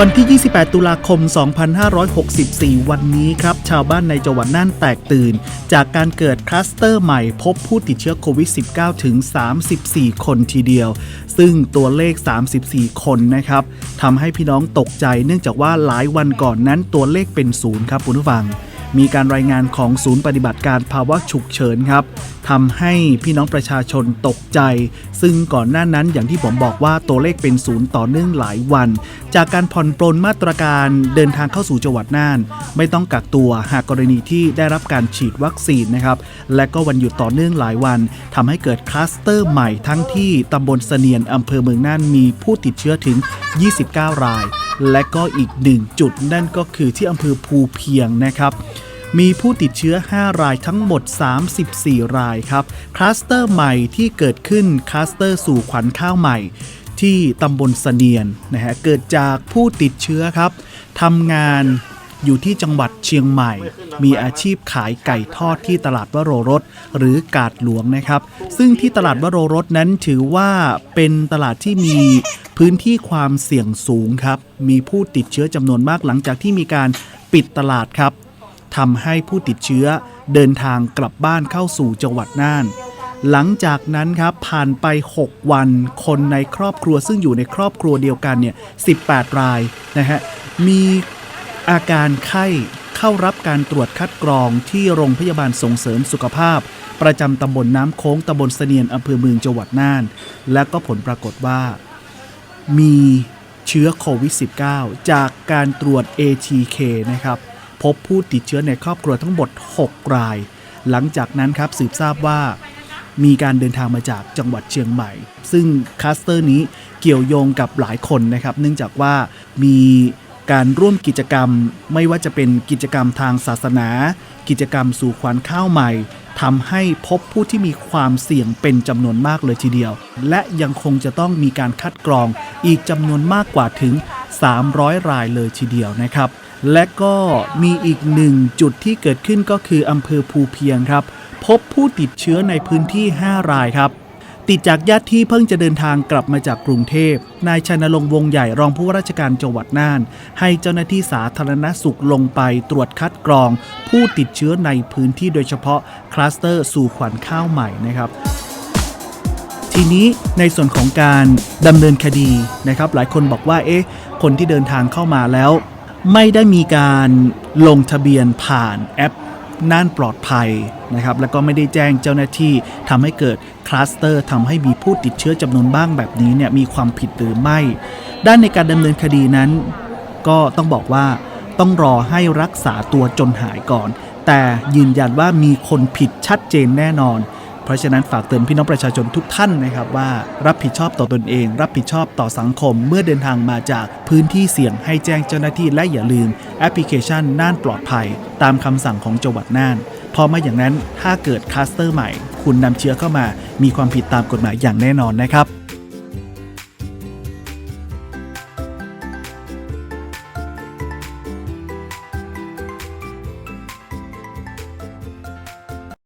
วันที่ 28 ตุลาคม 2564 วันนี้ครับ ชาวบ้านในจังหวัดน่านแตกตื่น จากการเกิดคลัสเตอร์ใหม่พบผู้ติดเชื้อโควิด -19 ถึง 34 คนทีเดียว ซึ่งตัวเลข 34 คนนะครับทำให้พี่น้องตกใจเนื่องจากว่าหลายวันก่อนนั้นตัวเลขเป็นศูนย์ครับคุณผู้ฟัง มีการรายงานของศูนย์ปฏิบัติการภาวะฉุกเฉินครับทำให้พี่น้องประชาชนตกใจ ซึ่งก่อนหน้านั้นอย่างที่ผมบอกว่าตัวเลขเป็นศูนย์ต่อเนื่องหลายวัน จากการผ่อนปลนมาตรการเดินทางเข้าสู่จังหวัดน่าน ไม่ต้องกักตัวหากกรณีที่ได้รับการฉีดวัคซีนนะครับและก็วันหยุดต่อเนื่องหลายวันทำให้เกิดคลัสเตอร์ใหม่ทั้งที่ตำบลเสนียนอำเภอเมืองน่านมีผู้ติดเชื้อถึง 29 ราย และก็อีกหนึ่งจุดนั่นก็คือที่อำเภอภูเพียงนะครับ มีผู้ติดเชื้อ 5 รายทั้งหมด 34 รายครับ คลัสเตอร์ใหม่ที่เกิดขึ้นคลัสเตอร์สู่ขวัญข้าวใหม่ ที่ตำบลเสนียนนะฮะเกิดจากผู้ติดเชื้อครับทำงานอยู่ที่จังหวัดเชียงใหม่ มีอาชีพขายไก่ทอดที่ตลาดวโรรสหรือกาดหลวงนะครับ ซึ่งที่ตลาดวโรรสนั้นถือว่าเป็นตลาดที่มีพื้นที่ความเสี่ยงสูงครับ มีผู้ติดเชื้อจำนวนมากหลังจากที่มีการปิดตลาดครับ ทำให้ผู้ติดเชื้อเดินทางกลับบ้านเข้าสู่จังหวัดน่าน หลังจากนั้นครับผ่านไป 6 วัน คนในครอบครัวซึ่งอยู่ในครอบครัวเดียวกันเนี่ย 18 รายนะฮะ มีอาการไข้เข้ารับการตรวจคัดกรองที่โรงพยาบาลส่งเสริมสุขภาพ ประจำตำบลน้ำโค้งตำบลเสนียนอำเภอเมืองจังหวัดน่าน และก็ผลปรากฏว่า มีเชื้อโควิด -19 จากการตรวจ ATK นะครับ พบผู้ติดเชื้อในครอบครัวทั้งหมด 6 ราย หลังจากนั้นครับสืบทราบว่า มีการเดินทางมาจากจังหวัดเชียงใหม่ ซึ่งคลัสเตอร์นี้เกี่ยวโยงกับหลายคนนะครับ เนื่องจากว่ามีการร่วมกิจกรรมไม่ว่าจะเป็นกิจกรรมทางศาสนา กิจกรรมสู่ขวัญข้าวใหม่ทำให้พบผู้ที่มีความเสี่ยงเป็นจำนวนมากเลยทีเดียว และยังคงจะต้องมีการคัดกรองอีกจำนวนมากกว่าถึง 300 รายเลยทีเดียวนะครับ และก็มีอีกหนึ่งจุดที่เกิดขึ้นก็คืออำเภอภูเพียงครับ พบผู้ติดเชื้อในพื้นที่ 5 รายครับ ติดจากญาติที่เพิ่งจะเดินทางกลับมาจากกรุงเทพ นายชนรงวงใหญ่รองผู้ว่าราชการจังหวัดน่าน ให้เจ้าหน้าที่สาธารณสุขลงไปตรวจคัดกรอง ผู้ติดเชื้อในพื้นที่โดยเฉพาะคลัสเตอร์สู่ขวัญข้าวใหม่นะครับทีนี้ในส่วนของการดำเนินคดีนะครับ หลายคนบอกว่าเอ๊ะคนที่เดินทางเข้ามาแล้ว ไม่ได้มีการลงทะเบียนผ่านแอปน่านปลอดภัยนะครับแล้วก็ไม่ได้แจ้งเจ้าหน้าที่ทำให้เกิดคลัสเตอร์ทำให้มีผู้ติดเชื้อจำนวนบ้างแบบนี้เนี่ยมีความผิดหรือไม่ ด้านในการดำเนินคดีนั้น ก็ต้องบอกว่าต้องรอให้รักษาตัวจนหายก่อน แต่ยืนยันว่ามีคนผิดชัดเจนแน่นอน เพราะฉะนั้นฝากเตือนพี่น้องประชาชนทุกท่านนะครับว่ารับผิดชอบต่อตนเอง รับผิดชอบต่อสังคม เมื่อเดินทางมาจากพื้นที่เสี่ยงให้แจ้งเจ้าหน้าที่และอย่าลืม แอปพลิเคชันน่านปลอดภัย ตามคำสั่งของจังหวัดน่านพอมาอย่างนั้นถ้าเกิดคลัสเตอร์ใหม่ คุณนำเชื้อเข้ามา มีความผิดตามกฎหมายอย่างแน่นอนนะครับ